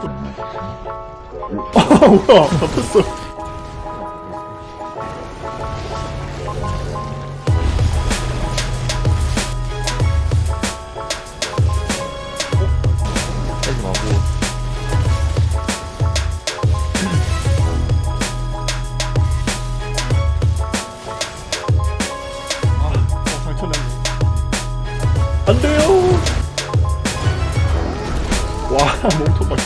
필드. 아 뭐야 잡혔어. 빼지 마고. 아 어, 상처냈네. 안 돼요. 와 몸통 봐.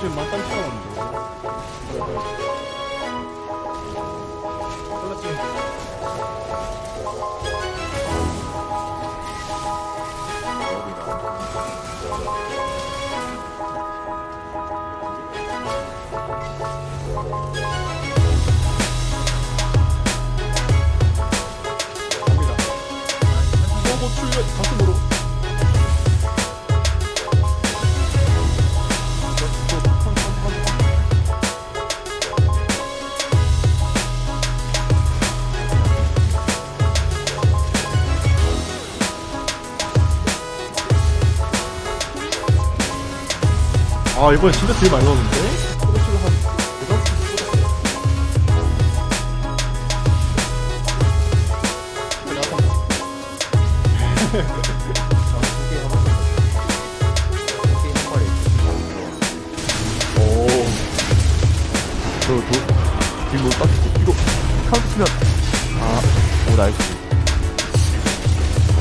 갑자기 만땅 치나왔는 아 이번에 진짜 딜 많이 아까 오. 저, 도, 지금 뭐 딱, 이거, 카운트 치면, 아,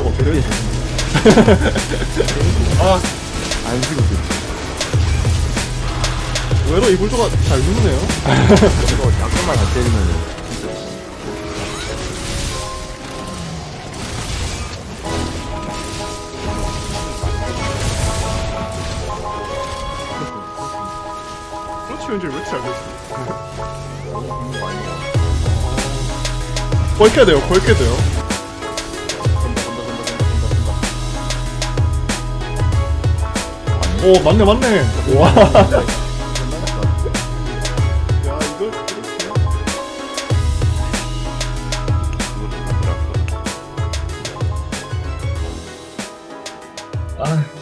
오. 어? 아, 안 죽었어. 의외로 이불조가 잘 누르네요. 이거 약간만 안 때리면은. 그렇지, 돼요, 깨야 돼요. 오, 맞네, 맞네. 와. 唉